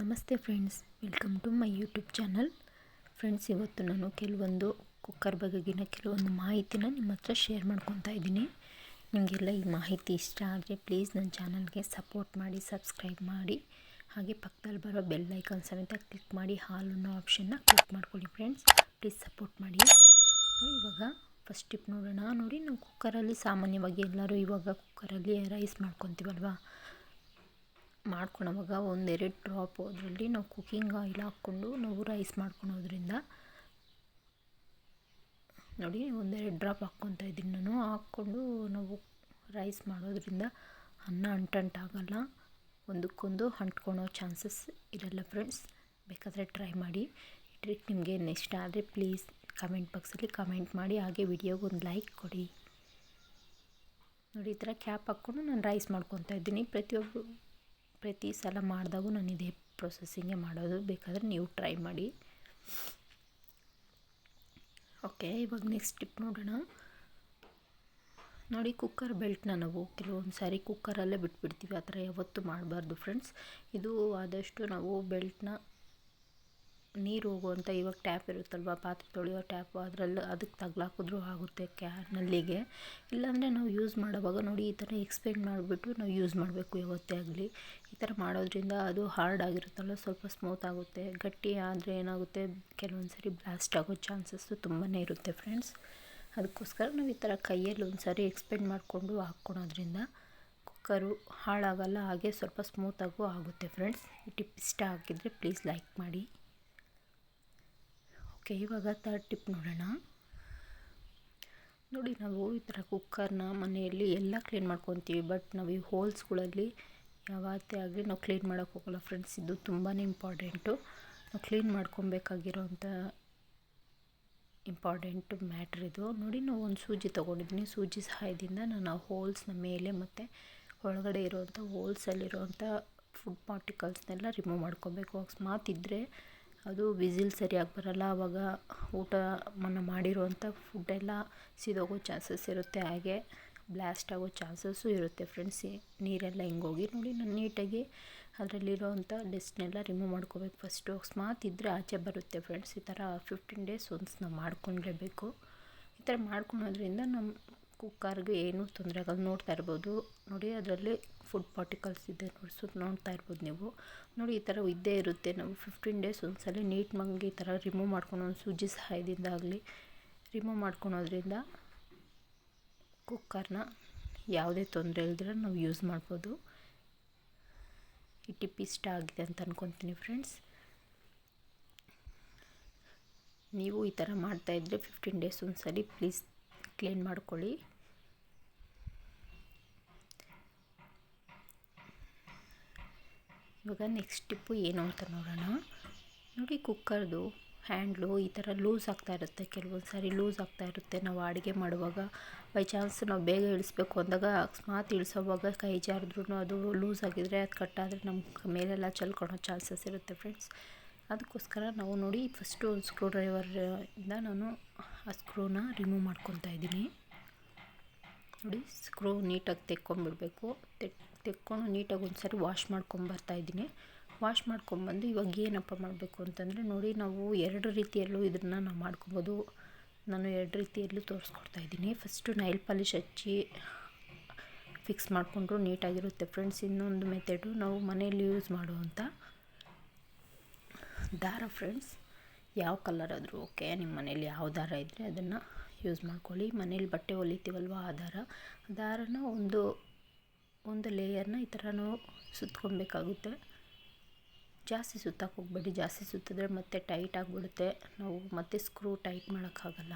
ನಮಸ್ತೆ friends, welcome to my YouTube channel. Friends, ಇವತ್ತು ನಾನು ಕೆಲವೊಂದು ಕುಕ್ಕರ್ ಬಗೆಗಿನ ಕೆಲವೊಂದು ಮಾಹಿತಿನ ನಿಮ್ಮ ಹತ್ರ ಶೇರ್ ಮಾಡ್ಕೊತಾ ಇದ್ದೀನಿ. ನಿಮಗೆಲ್ಲ ಈ ಮಾಹಿತಿ ಇಷ್ಟ ಆದರೆ ಪ್ಲೀಸ್ ನನ್ನ ಚಾನಲ್ಗೆ ಸಪೋರ್ಟ್ ಮಾಡಿ, ಸಬ್ಸ್ಕ್ರೈಬ್ ಮಾಡಿ. ಹಾಗೆ ಪಕ್ಕದಲ್ಲಿ ಬರೋ ಬೆಲ್ ಐಕಾನ್ ಸಮೇತ ಕ್ಲಿಕ್ ಮಾಡಿ, ಹಾಲ್ ಅನ್ನೋ ಆಪ್ಷನ್ನ ಕ್ಲಿಕ್ ಮಾಡ್ಕೊಳ್ಳಿ ಫ್ರೆಂಡ್ಸ್. ಪ್ಲೀಸ್ ಸಪೋರ್ಟ್ ಮಾಡಿ. ಇವಾಗ ಫಸ್ಟ್ ಟಿಪ್ ನೋಡೋಣ. ನೋಡಿ, ನಾವು ಕುಕ್ಕರಲ್ಲಿ ಸಾಮಾನ್ಯವಾಗಿ ಎಲ್ಲರೂ ಇವಾಗ ಕುಕ್ಕರಲ್ಲಿ ರೈಸ್ ಮಾಡ್ಕೊತೀವಲ್ವಾ? ಮಾಡ್ಕೊಳೋವಾಗ ಒಂದೆರಡು ಡ್ರಾಪ್ ಅದರಲ್ಲಿ ನಾವು ಕುಕ್ಕಿಂಗ್ ಆಯಿಲ್ ಹಾಕ್ಕೊಂಡು ನಾವು ರೈಸ್ ಮಾಡ್ಕೊಳೋದ್ರಿಂದ ನೋಡಿ ಒಂದೆರಡು ಡ್ರಾಪ್ ಹಾಕ್ಕೊತಾ ಇದ್ದೀನಿ ನಾನು. ಹಾಕ್ಕೊಂಡು ನಾವು ರೈಸ್ ಮಾಡೋದ್ರಿಂದ ಅನ್ನ ಅಂಟಂಟಾಗಲ್ಲ. ಒಂದಕ್ಕೊಂದು ಅಂಟ್ಕೊಳೋ ಚಾನ್ಸಸ್ ಇರಲ್ಲ ಫ್ರೆಂಡ್ಸ್ ಬೇಕಾದರೆ ಟ್ರೈ ಮಾಡಿ. ಈ ಟ್ರಿಕ್ ನಿಮಗೆ ನೆಕ್ಸ್ಟ್ ಆದರೆ ಪ್ಲೀಸ್ ಕಮೆಂಟ್ ಬಾಕ್ಸಲ್ಲಿ ಕಮೆಂಟ್ ಮಾಡಿ. ಹಾಗೆ ವಿಡಿಯೋಗೆ ಒಂದು ಲೈಕ್ ಕೊಡಿ. ನೋಡಿ ಈ ಥರ ಕ್ಯಾಪ್ ಹಾಕ್ಕೊಂಡು ನಾನು ರೈಸ್ ಮಾಡ್ಕೊತಾ ಇದ್ದೀನಿ. ಪ್ರತಿಯೊಬ್ಬರು ಪ್ರತಿ ಸಲ ಮಾಡಿದಾಗೂ ನಾನು ಇದೇ ಪ್ರೊಸೆಸ್ಸಿಂಗೇ ಮಾಡೋದು. ಬೇಕಾದರೆ ನೀವು ಟ್ರೈ ಮಾಡಿ. ಓಕೆ ಇವಾಗ ನೆಕ್ಸ್ಟ್ ಟಿಪ್ ನೋಡೋಣ. ನೋಡಿ ಕುಕ್ಕರ್ ಬೆಲ್ಟ್ನ ನಾವು ಕೆಲವೊಂದು ಸಾರಿ ಕುಕ್ಕರಲ್ಲೇ ಬಿಟ್ಬಿಡ್ತೀವಿ. ಆ ಥರ ಯಾವತ್ತೂ ಮಾಡಬಾರ್ದು ಫ್ರೆಂಡ್ಸ್ ಇದು ಆದಷ್ಟು ನಾವು ಬೆಲ್ಟ್ನ ನೀರು ಹೋಗುವಂಥ ಇವಾಗ ಟ್ಯಾಪ್ ಇರುತ್ತಲ್ವ? ಪಾತ್ರೆ ತೊಳೆಯೋ ಟ್ಯಾಪ್ ಅದರಲ್ಲಿ ಅದಕ್ಕೆ ತಗಲಾಕಿದ್ರೂ ಆಗುತ್ತೆ ಕ್ಯಾನಲ್ಲಿಗೆ ಇಲ್ಲಾಂದರೆ ನಾವು ಯೂಸ್ ಮಾಡೋವಾಗ ನೋಡಿ ಈ ಥರ ಎಕ್ಸ್ಪೆಂಡ್ ಮಾಡಿಬಿಟ್ಟು ನಾವು ಯೂಸ್ ಮಾಡಬೇಕು ಯಾವತ್ತೇ ಆಗಲಿ. ಈ ಥರ ಮಾಡೋದ್ರಿಂದ ಅದು ಹಾರ್ಡ್ ಆಗಿರುತ್ತಲ್ಲ, ಸ್ವಲ್ಪ ಸ್ಮೂತ್ ಆಗುತ್ತೆ. ಗಟ್ಟಿ ಆದರೆ ಏನಾಗುತ್ತೆ? ಕೆಲವೊಂದು ಸರಿ ಬ್ಲಾಸ್ಟ್ ಆಗೋ ಚಾನ್ಸಸ್ಸು ತುಂಬಾ ಇರುತ್ತೆ ಫ್ರೆಂಡ್ಸ್ ಅದಕ್ಕೋಸ್ಕರ ನಾವು ಈ ಥರ ಕೈಯಲ್ಲಿ ಒಂದು ಸಾರಿ ಎಕ್ಸ್ಪೆಂಡ್ ಮಾಡಿಕೊಂಡು ಹಾಕ್ಕೊಳೋದ್ರಿಂದ ಕುಕ್ಕರು ಹಾಳಾಗಲ್ಲ, ಹಾಗೆ ಸ್ವಲ್ಪ ಸ್ಮೂತಾಗೂ ಆಗುತ್ತೆ ಫ್ರೆಂಡ್ಸ್ ಈ ಟಿಪ್ ಇಷ್ಟ ಆಗಿದ್ದರೆ ಪ್ಲೀಸ್ ಲೈಕ್ ಮಾಡಿ. ಓಕೆ, ಇವಾಗ ತರ್ಡ್ ಟಿಪ್ ನೋಡೋಣ. ನೋಡಿ, ನಾವು ಈ ಥರ ಕುಕ್ಕರ್ನ ಮನೆಯಲ್ಲಿ ಎಲ್ಲ ಕ್ಲೀನ್ ಮಾಡ್ಕೊತೀವಿ ಬಟ್ ನಾವು ಈ ಹೋಲ್ಸ್ಗಳಲ್ಲಿ ಯಾವತ್ತೇ ಆಗಲಿ ನಾವು ಕ್ಲೀನ್ ಮಾಡೋಕ್ಕೆ ಹೋಗಲ್ಲ ಫ್ರೆಂಡ್ಸ್ ಇದು ತುಂಬಾ ಇಂಪಾರ್ಟೆಂಟು ನಾವು ಕ್ಲೀನ್ ಮಾಡ್ಕೊಬೇಕಾಗಿರೋಂಥ ಇಂಪಾರ್ಟೆಂಟ್ ಮ್ಯಾಟ್ರ್ ಇದು. ನೋಡಿ, ನಾವು ಒಂದು ಸೂಜಿ ತೊಗೊಂಡಿದ್ದೀನಿ. ಸೂಜಿ ಸಹಾಯದಿಂದ ನಾನು ಆ ಹೋಲ್ಸ್ನ ಮೇಲೆ ಮತ್ತು ಒಳಗಡೆ ಇರೋವಂಥ ಹೋಲ್ಸಲ್ಲಿರೋವಂಥ ಫುಡ್ ಪಾರ್ಟಿಕಲ್ಸ್ನೆಲ್ಲ ರಿಮೂವ್ ಮಾಡ್ಕೊಬೇಕು. ಅಕಸ್ಮಾತ್ ಇದ್ದರೆ ಅದು ವಿಸಿಲ್ ಸರಿಯಾಗಿ ಬರಲ್ಲ. ಆವಾಗ ಊಟ ಮನ ಮಾಡಿರುವಂಥ ಫುಡ್ಡೆಲ್ಲ ಸಿದೋಗೋ ಚಾನ್ಸಸ್ ಇರುತ್ತೆ. ಹಾಗೆ ಬ್ಲಾಸ್ಟ್ ಆಗೋ ಚಾನ್ಸಸ್ಸು ಇರುತ್ತೆ ಫ್ರೆಂಡ್ಸ್ ನೀರೆಲ್ಲ ಹಿಂಗೋಗಿ ನೋಡಿ ನಾನು ನೀಟಾಗಿ ಅದರಲ್ಲಿರೋವಂಥ ಡೆಸ್ಟ್ನೆಲ್ಲ ರಿಮೂವ್ ಮಾಡ್ಕೋಬೇಕು ಫಸ್ಟು ಅಕಸ್ಮಾತ್ ಇದ್ದರೆ ಆಚೆ ಬರುತ್ತೆ ಫ್ರೆಂಡ್ಸ್ ಈ ಥರ ಫಿಫ್ಟೀನ್ ಡೇಸ್ ಒನ್ಸ್ ನಾವು ಮಾಡ್ಕೊಂಡ್ಲೇಬೇಕು. ಈ ಥರ ಮಾಡ್ಕೊಳೋದ್ರಿಂದ ನಮ್ಮ ಕುಕ್ಕರ್ಗೆ ಏನೂ ತೊಂದರೆ ಆಗಲ್ಲ ನೋಡ್ತಾ ಇರ್ಬೋದು. ನೋಡಿ, ಅದರಲ್ಲಿ ಫುಡ್ ಪಾರ್ಟಿಕಲ್ಸ್ ಇದೆ ನೋಡಿ ಸುತ್ತ ನೋಡ್ತಾ ಇರ್ಬೋದು ನೀವು. ನೋಡಿ, ಈ ಥರ ಇದ್ದೇ ಇರುತ್ತೆ. ನಾವು ಫಿಫ್ಟೀನ್ ಡೇಸ್ ಒಂದ್ಸಲ ನೀಟ್ಮಾಗಿ ಈ ಥರ ರಿಮೂವ್ ಮಾಡ್ಕೊಂಡು ಒಂದು ಸೂಜಿ ಸಹಾಯದಿಂದ ಆಗಲಿ, ರಿಮೂವ್ ಮಾಡ್ಕೊಳೋದ್ರಿಂದ ಕುಕ್ಕರ್ನ ಯಾವುದೇ ತೊಂದರೆ ಇಲ್ದಿರ ನಾವು ಯೂಸ್ ಮಾಡ್ಬೋದು. ಈ ಟಿಪ್ ಇಷ್ಟ ಆಗಿದೆ ಅಂತ ಅಂದ್ಕೊತೀನಿ ಫ್ರೆಂಡ್ಸ್. ನೀವು ಈ ಥರ ಮಾಡ್ತಾಯಿದ್ರೆ ಫಿಫ್ಟೀನ್ ಡೇಸ್ ಒಂದ್ಸಲ ಪ್ಲೀಸ್ ಕ್ಲೀನ್ ಮಾಡ್ಕೊಳ್ಳಿ. ಇವಾಗ ನೆಕ್ಸ್ಟ್ ಟಿಪ್ಪು ಏನು ಅಂತ ನೋಡೋಣ. ನೋಡಿ ಕುಕ್ಕರ್ದು ಹ್ಯಾಂಡ್ಲು ಈ ಥರ ಲೂಸ್ ಆಗ್ತಾ ಇರುತ್ತೆ. ಕೆಲವೊಂದು ಸಾರಿ ಲೂಸ್ ಆಗ್ತಾ ಇರುತ್ತೆ. ನಾವು ಅಡುಗೆ ಮಾಡುವಾಗ ಬೈ ಚಾನ್ಸ್ ನಾವು ಬೇಗ ಇಳಿಸ್ಬೇಕು ಅಂದಾಗ ಅಕಸ್ಮಾತ್ ಇಳಿಸೋವಾಗ ಕೈ ಜಾರಿದ್ರೂ ಅದು ಲೂಸ್ ಆಗಿದ್ರೆ ಅದು ಕಟ್ಟಾದರೆ ನಮ್ಮ ಮೇಲೆಲ್ಲ ಚಲ್ಕೊಳೋ ಚಾನ್ಸಸ್ ಇರುತ್ತೆ ಫ್ರೆಂಡ್ಸ್ ಅದಕ್ಕೋಸ್ಕರ ನಾವು ನೋಡಿ ಫಸ್ಟು ಸ್ಕ್ರೂ ಸ್ಕ್ರೂ ಡ್ರೈವರಿಂದ ನಾನು ಆ ಸ್ಕ್ರೂನ ರಿಮೂವ್ ಮಾಡ್ಕೊತಾ ಇದ್ದೀನಿ. ನೋಡಿ ಸ್ಕ್ರೂ ನೀಟಾಗಿ ತೆಕ್ಕೊಂಬಿಡಬೇಕು. ತೆಕ್, ತೆಕ್ಕೊಂಡು ನೀಟಾಗಿ ಒಂದು ಸಾರಿ ವಾಶ್ ಇದ್ದೀನಿ. ವಾಶ್ ಮಾಡ್ಕೊಂಬಂದು ಇವಾಗ ಏನಪ್ಪ ಮಾಡಬೇಕು ಅಂತಂದರೆ, ನೋಡಿ ನಾವು ಎರಡು ರೀತಿಯಲ್ಲೂ ಇದನ್ನು ನಾವು ಮಾಡ್ಕೊಬೋದು. ನಾನು ಎರಡು ರೀತಿಯಲ್ಲೂ ತೋರಿಸ್ಕೊಡ್ತಾ ಇದ್ದೀನಿ. ಫಸ್ಟು ನೈಲ್ ಪಾಲಿಶ್ ಹಚ್ಚಿ ಫಿಕ್ಸ್ ಮಾಡಿಕೊಂಡ್ರು ನೀಟಾಗಿರುತ್ತೆ ಫ್ರೆಂಡ್ಸ್ ಇನ್ನೊಂದು ಮೆಥಡು ನಾವು ಮನೆಯಲ್ಲಿ ಯೂಸ್ ಮಾಡುವಂಥ ದಾರ ಫ್ರೆಂಡ್ಸ್ ಯಾವ ಕಲರ್ ಆದರೂ ಓಕೆ ನಿಮ್ಮ ಮನೇಲಿ ಯಾವ ದಾರ ಇದ್ದರೆ ಅದನ್ನು ಯೂಸ್ ಮಾಡ್ಕೊಳ್ಳಿ. ಮನೇಲಿ ಬಟ್ಟೆ ಹೊಲಿತೀವಲ್ವ ಆ ದಾರ ದಾರನ ಒಂದು ಒಂದು ಲೇಯರ್ನ ಈ ಥರ ನಾವು ಜಾಸ್ತಿ ಸುತ್ತಕ್ಕೆ ಹೋಗ್ಬೇಡಿ, ಜಾಸ್ತಿ ಸುತ್ತಿದ್ರೆ ಮತ್ತೆ ಟೈಟ್ ಆಗಿಬಿಡುತ್ತೆ. ನಾವು ಮತ್ತೆ ಸ್ಕ್ರೂ ಟೈಟ್ ಮಾಡೋಕ್ಕಾಗಲ್ಲ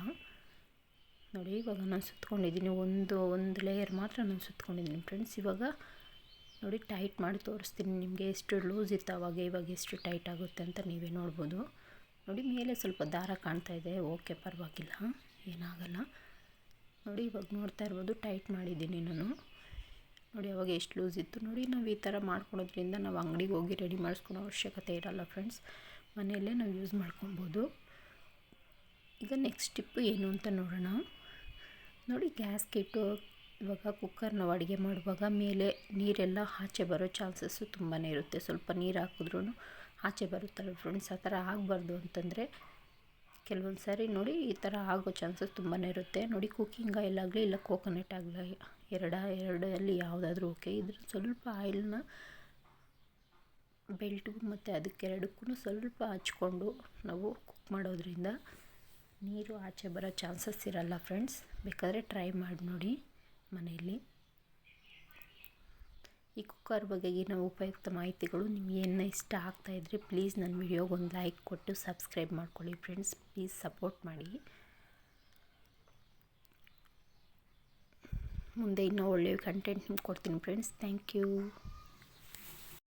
ನೋಡಿ, ಇವಾಗ ನಾನು ಸುತ್ಕೊಂಡಿದ್ದೀನಿ, ಒಂದು ಒಂದು ಲೇಯರ್ ಮಾತ್ರ ನಾನು ಸುತ್ಕೊಂಡಿದ್ದೀನಿ ಫ್ರೆಂಡ್ಸ್ ಇವಾಗ ನೋಡಿ ಟೈಟ್ ಮಾಡಿ ತೋರಿಸ್ತೀನಿ ನಿಮಗೆ ಎಷ್ಟು ಲೂಸ್ ಇತ್ತು ಅವಾಗ ಇವಾಗ ಎಷ್ಟು ಟೈಟ್ ಆಗುತ್ತೆ ಅಂತ ನೀವೇ ನೋಡ್ಬೋದು. ನೋಡಿ ಮೇಲೆ ಸ್ವಲ್ಪ ದಾರ ಕಾಣ್ತಾ ಇದೆ. ಓಕೆ, ಪರವಾಗಿಲ್ಲ. ಏನಾಗಲ್ಲ. ನೋಡಿ, ಇವಾಗ ನೋಡ್ತಾ ಇರ್ಬೋದು, ಟೈಟ್ ಮಾಡಿದ್ದೀನಿ ನಾನು. ನೋಡಿ, ಅವಾಗ ಎಷ್ಟು ಲೂಸ್ ಇತ್ತು. ನೋಡಿ, ನಾವು ಈ ಥರ ಮಾಡ್ಕೊಳೋದ್ರಿಂದ ನಾವು ಅಂಗಡಿಗೆ ಹೋಗಿ ರೆಡಿ ಮಾಡಿಸ್ಕೊಳೋ ಅವಶ್ಯಕತೆ ಇರಲ್ಲ ಫ್ರೆಂಡ್ಸ್ ಮನೆಯಲ್ಲೇ ನಾವು ಯೂಸ್ ಮಾಡ್ಕೊಬೋದು. ಈಗ ನೆಕ್ಸ್ಟ್ ಟಿಪ್ಪು ಏನು ಅಂತ ನೋಡೋಣ. ನೋಡಿ ಗ್ಯಾಸ್ ಕಿಟ್ಟು ಇವಾಗ ಕುಕ್ಕರ್ ನಾವು ಅಡುಗೆ ಮಾಡುವಾಗ ಮೇಲೆ ನೀರೆಲ್ಲ ಆಚೆ ಬರೋ ಚಾನ್ಸಸ್ಸು ತುಂಬಾ ಇರುತ್ತೆ. ಸ್ವಲ್ಪ ನೀರು ಹಾಕಿದ್ರೂ ಆಚೆ ಬರುತ್ತಲ್ಲ ಫ್ರೆಂಡ್ಸ್ ಆ ಥರ ಆಗಬಾರ್ದು ಅಂತಂದರೆ ಕೆಲವೊಂದು ಸಾರಿ ನೋಡಿ ಈ ಥರ ಆಗೋ ಚಾನ್ಸಸ್ ತುಂಬಾ ಇರುತ್ತೆ. ನೋಡಿ ಕುಕ್ಕಿಂಗ್ ಆಯಿಲ್ ಆಗಲಿ ಇಲ್ಲ ಕೋಕೋನಟ್ ಆಗಲಿ, ಎರಡ, ಎರಡಲ್ಲಿ ಯಾವುದಾದ್ರೂ ಓಕೆ ಇದ್ರ ಸ್ವಲ್ಪ ಆಯಿಲ್ನ ಬೆಲ್ಟ್ಗೂ ಮತ್ತು ಅದಕ್ಕೆರಡಕ್ಕೂ ಸ್ವಲ್ಪ ಹಚ್ಕೊಂಡು ನಾವು ಕುಕ್ ಮಾಡೋದ್ರಿಂದ ನೀರು ಆಚೆ ಬರೋ ಚಾನ್ಸಸ್ ಇರಲ್ಲ ಫ್ರೆಂಡ್ಸ್ ಬೇಕಾದರೆ ಟ್ರೈ ಮಾಡಿ ನೋಡಿ ಮನೆಯಲ್ಲಿ. ಈ ಕುಕ್ಕರ್ ಬಗೆಗಿನ ಉಪಯುಕ್ತ ಮಾಹಿತಿಗಳು ನಿಮ್ಗೆ ಏನು ಇಷ್ಟ ಆಗ್ತಾಯಿದ್ರೆ ಪ್ಲೀಸ್ ನನ್ನ ವಿಡಿಯೋಗೆ ಒಂದು ಲೈಕ್ ಕೊಟ್ಟು ಸಬ್ಸ್ಕ್ರೈಬ್ ಮಾಡ್ಕೊಳ್ಳಿ ಫ್ರೆಂಡ್ಸ್ ಪ್ಲೀಸ್ ಸಪೋರ್ಟ್ ಮಾಡಿ. ಮುಂದೆ ಇನ್ನೂ ಒಳ್ಳೆಯ ಕಂಟೆಂಟ್ ನಿಮ್ಗೆ ಕೊಡ್ತೀನಿ ಫ್ರೆಂಡ್ಸ್ ಥ್ಯಾಂಕ್ ಯು